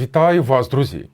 Вітаю вас, друзі!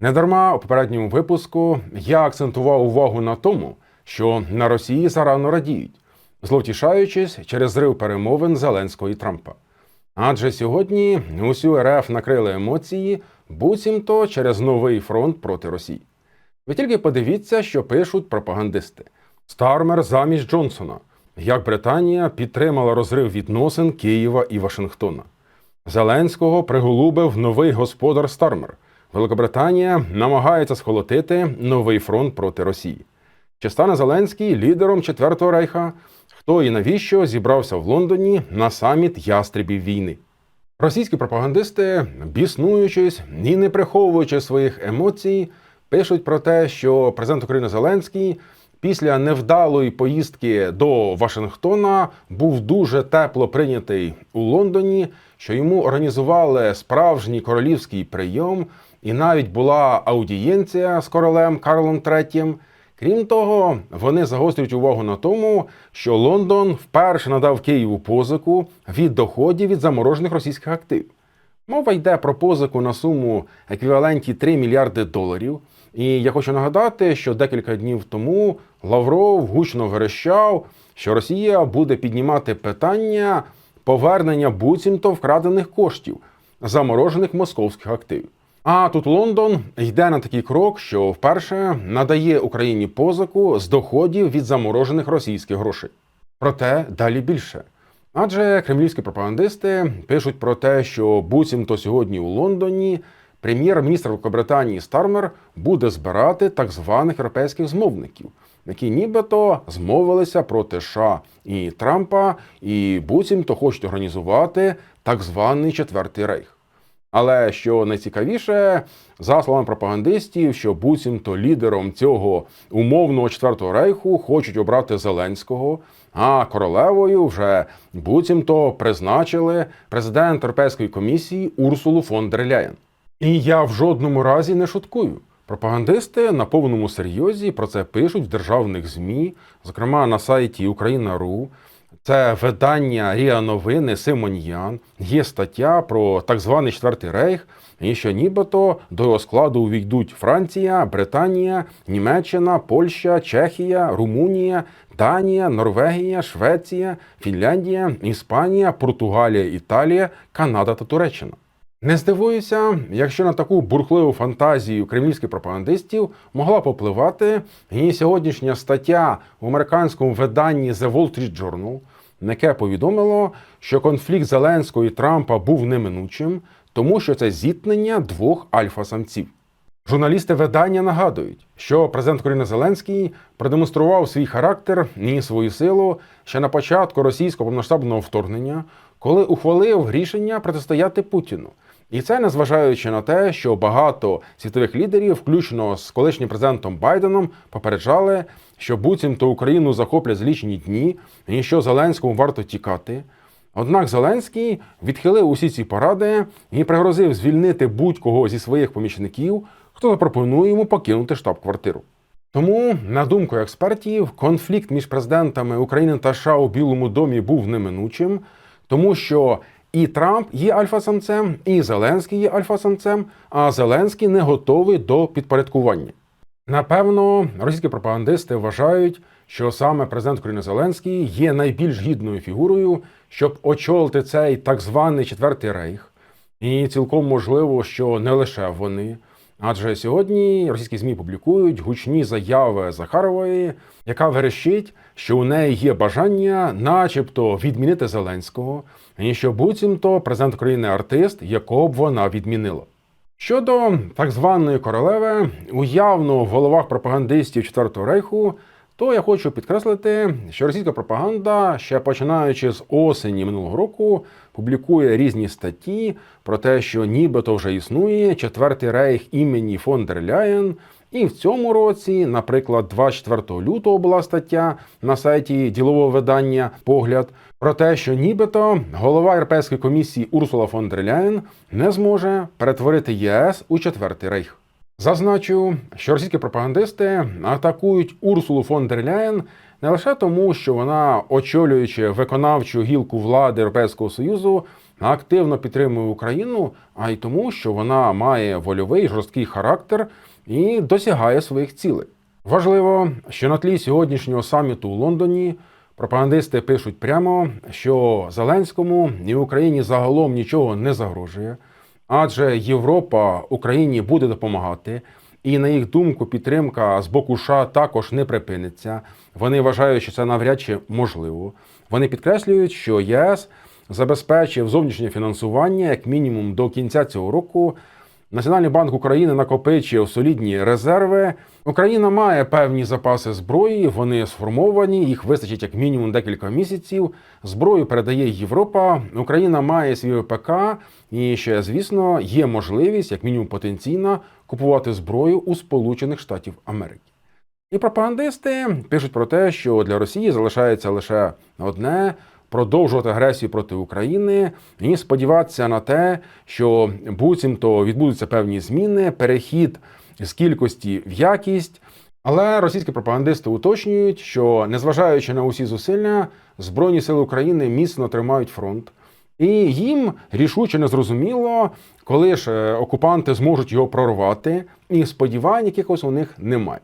Недарма у попередньому випуску я акцентував увагу на тому, що на Росії зарано радіють, зловтішаючись через зрив перемовин Зеленського і Трампа. Адже сьогодні усю РФ накрили емоції, буцімто через новий фронт проти Росії. Ви тільки подивіться, що пишуть пропагандисти: Стармер замість Джонсона, як Британія підтримала розрив відносин Києва і Вашингтона. Зеленського приголубив новий господар Стармер. Великобританія намагається схолотити новий фронт проти Росії. Чи стане Зеленський лідером Четвертого рейха? Хто і навіщо зібрався в Лондоні на саміт ястребів війни? Російські пропагандисти, біснуючись і не приховуючи своїх емоцій, пишуть про те, що президент України Зеленський після невдалої поїздки до Вашингтона був дуже тепло прийнятий у Лондоні, що йому організували справжній королівський прийом, і навіть була аудієнція з королем Карлом III. Крім того, вони загострюють увагу на тому, що Лондон вперше надав Києву позику від доходів від заморожених російських активів. Мова йде про позику на суму еквіваленті 3 мільярди доларів. І я хочу нагадати, що декілька днів тому Лавров гучно верещав, що Росія буде піднімати питання повернення буцімто вкрадених коштів, заморожених московських активів. А тут Лондон йде на такий крок, що вперше надає Україні позику з доходів від заморожених російських грошей. Проте далі більше. Адже кремлівські пропагандисти пишуть про те, що буцімто сьогодні у Лондоні прем'єр-міністр Великобританії Стармер буде збирати так званих європейських змовників, які нібито змовилися проти США і Трампа, і буцімто хочуть організувати так званий Четвертий рейх. Але що найцікавіше, за словами пропагандистів, що буцімто лідером цього умовного четвертого рейху хочуть обрати Зеленського, а королевою вже буцімто призначили президент Європейської комісії Урсулу фон дер Ляєн. І я в жодному разі не шуткую. Пропагандисти на повному серйозі про це пишуть в державних змі, зокрема на сайті Україна.ру. Це видання Ріа Новини Симоньян. Є стаття про так званий Четвертий рейх, і що нібито до його складу увійдуть Франція, Британія, Німеччина, Польща, Чехія, Румунія, Данія, Норвегія, Швеція, Фінляндія, Іспанія, Португалія, Італія, Канада та Туреччина. Не здивуюся, якщо на таку бурхливу фантазію кремлівських пропагандистів могла попливати і сьогоднішня стаття в американському виданні The Wall Street Journal, яке повідомило, що конфлікт Зеленського і Трампа був неминучим, тому що це зіткнення двох альфа-самців. Журналісти видання нагадують, що президент України Зеленський продемонстрував свій характер і свою силу ще на початку російського повномасштабного вторгнення, коли ухвалив рішення протистояти Путіну. І це незважаючи на те, що багато світових лідерів, включно з колишнім президентом Байденом, попереджали, що буцімто Україну захоплять за лічені дні, і що Зеленському варто тікати. Однак Зеленський відхилив усі ці поради і пригрозив звільнити будь-кого зі своїх помічників, хто запропонує йому покинути штаб-квартиру. Тому, на думку експертів, конфлікт між президентами України та США у Білому домі був неминучим, тому що і Трамп є альфа-самцем, і Зеленський є альфа-самцем, а Зеленський не готовий до підпорядкування. Напевно, російські пропагандисти вважають, що саме президент України Зеленський є найбільш гідною фігурою, щоб очолити цей так званий Четвертий рейх. І цілком можливо, що не лише вони. Адже сьогодні російські змі публікують гучні заяви Захарової, яка верещить, що у неї є бажання, начебто, відмінити Зеленського, і що буцімто президент України артист, якого б вона відмінила. Щодо так званої королеви, уявно в головах пропагандистів Четвертого рейху, то я хочу підкреслити, що російська пропаганда, ще починаючи з осені минулого року, публікує різні статті про те, що нібито вже існує четвертий рейх імені фон дер Ляєн. І в цьому році, наприклад, 24 лютого була стаття на сайті ділового видання Погляд про те, що нібито голова Європейської комісії Урсула фон дер Ляєн не зможе перетворити ЄС у четвертий рейх. Зазначу, що російські пропагандисти атакують Урсулу фон дер Ляєн не лише тому, що вона, очолюючи виконавчу гілку влади Європейського Союзу, активно підтримує Україну, а й тому, що вона має вольовий жорсткий характер і досягає своїх цілей. Важливо, що на тлі сьогоднішнього саміту у Лондоні пропагандисти пишуть прямо, що Зеленському і Україні загалом нічого не загрожує, адже Європа Україні буде допомагати. І на їх думку, підтримка з боку США також не припиниться. Вони вважають, що це навряд чи можливо. Вони підкреслюють, що ЄС забезпечив зовнішнє фінансування як мінімум до кінця цього року. Національний банк України накопичив солідні резерви. Україна має певні запаси зброї, вони сформовані, їх вистачить як мінімум декілька місяців. Зброю передає Європа. Україна має свій ВПК, і ще, звісно, є можливість, як мінімум потенційна, купувати зброю у Сполучених Штатів Америки. І пропагандисти пишуть про те, що для Росії залишається лише одне продовжувати агресію проти України і сподіватися на те, що буцімто відбудуться певні зміни, перехід з кількості в якість. Але російські пропагандисти уточнюють, що незважаючи на усі зусилля, Збройні сили України міцно тримають фронт. І їм рішуче не зрозуміло, коли ж е, окупанти зможуть його прорвати, і сподівань якихось у них немає.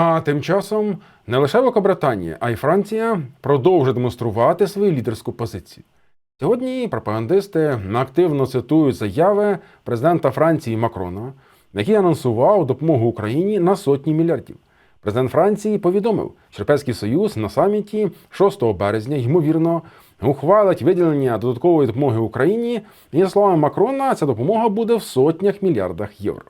А тим часом не лише Великобританія, а й Франція продовжує демонструвати свою лідерську позицію. Сьогодні пропагандисти активно цитують заяви президента Франції Макрона, який анонсував допомогу Україні на сотні мільярдів. Президент Франції повідомив, що Європейський Союз на саміті 6 березня, ймовірно, ухвалить виділення додаткової допомоги Україні. І, за словами Макрона, ця допомога буде в сотнях мільярдах євро.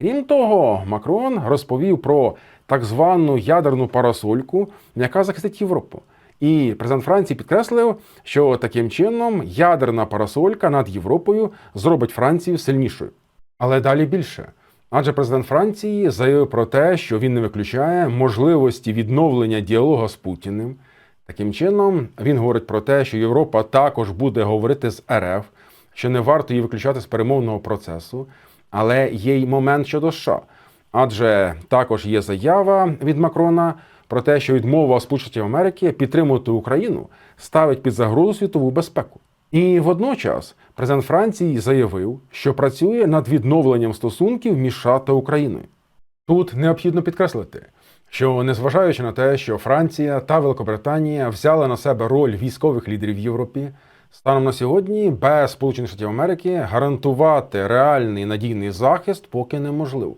Крім того, Макрон розповів про так звану ядерну парасольку, яка захистить Європу. І президент Франції підкреслив, що таким чином ядерна парасолька над Європою зробить Францію сильнішою. Але далі більше. Адже президент Франції заявив про те, що він не виключає можливості відновлення діалогу з Путіним. Таким чином, він говорить про те, що Європа також буде говорити з РФ, що не варто її виключати з перемовного процесу, але є й момент щодо США. Адже також є заява від Макрона про те, що відмова Сполучених Америки підтримувати Україну ставить під загрозу світову безпеку. І водночас президент Франції заявив, що працює над відновленням стосунків між США та Україною. Тут необхідно підкреслити, що незважаючи на те, що Франція та Великобританія взяли на себе роль військових лідерів в Європі, станом на сьогодні без Сполучених Штатів Америки гарантувати реальний надійний захист поки неможливо.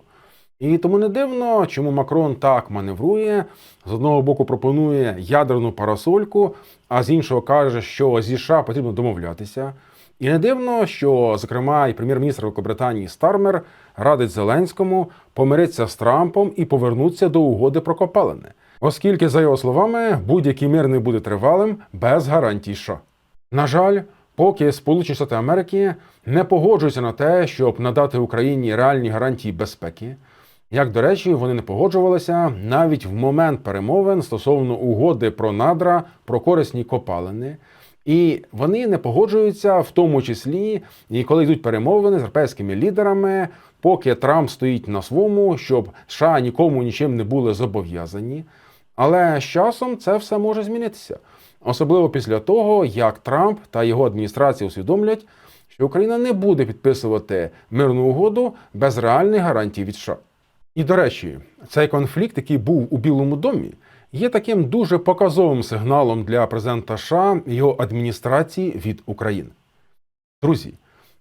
І тому не дивно, чому Макрон так маневрує. З одного боку пропонує ядерну парасольку, а з іншого каже, що зі США потрібно домовлятися. І не дивно, що, зокрема, і прем'єр-міністр Великобританії Стармер радить Зеленському помиритися з Трампом і повернутися до угоди про копалини, оскільки, за його словами, будь-який мир не буде тривалим без гарантій США. На жаль, поки Сполучені Штати Америки не погоджуються на те, щоб надати Україні реальні гарантії безпеки. Як до речі, вони не погоджувалися навіть в момент перемовин стосовно угоди про надра, про корисні копалини. І вони не погоджуються в тому числі, і коли йдуть перемовини з європейськими лідерами, поки Трамп стоїть на своєму, щоб США нікому нічим не були зобов'язані. Але з часом це все може змінитися, особливо після того, як Трамп та його адміністрація усвідомлять, що Україна не буде підписувати мирну угоду без реальних гарантій від США. І до речі, цей конфлікт, який був у Білому домі, є таким дуже показовим сигналом для президента США і його адміністрації від України. Друзі,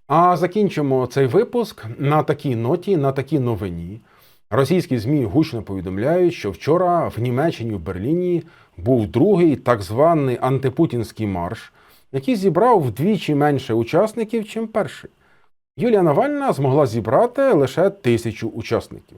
а закінчимо цей випуск на такій ноті, на такій новині. Російські ЗМІ гучно повідомляють, що вчора в Німеччині в Берліні був другий так званий антипутінський марш, який зібрав вдвічі менше учасників, чим перший. Юлія Навальна змогла зібрати лише тисячу учасників.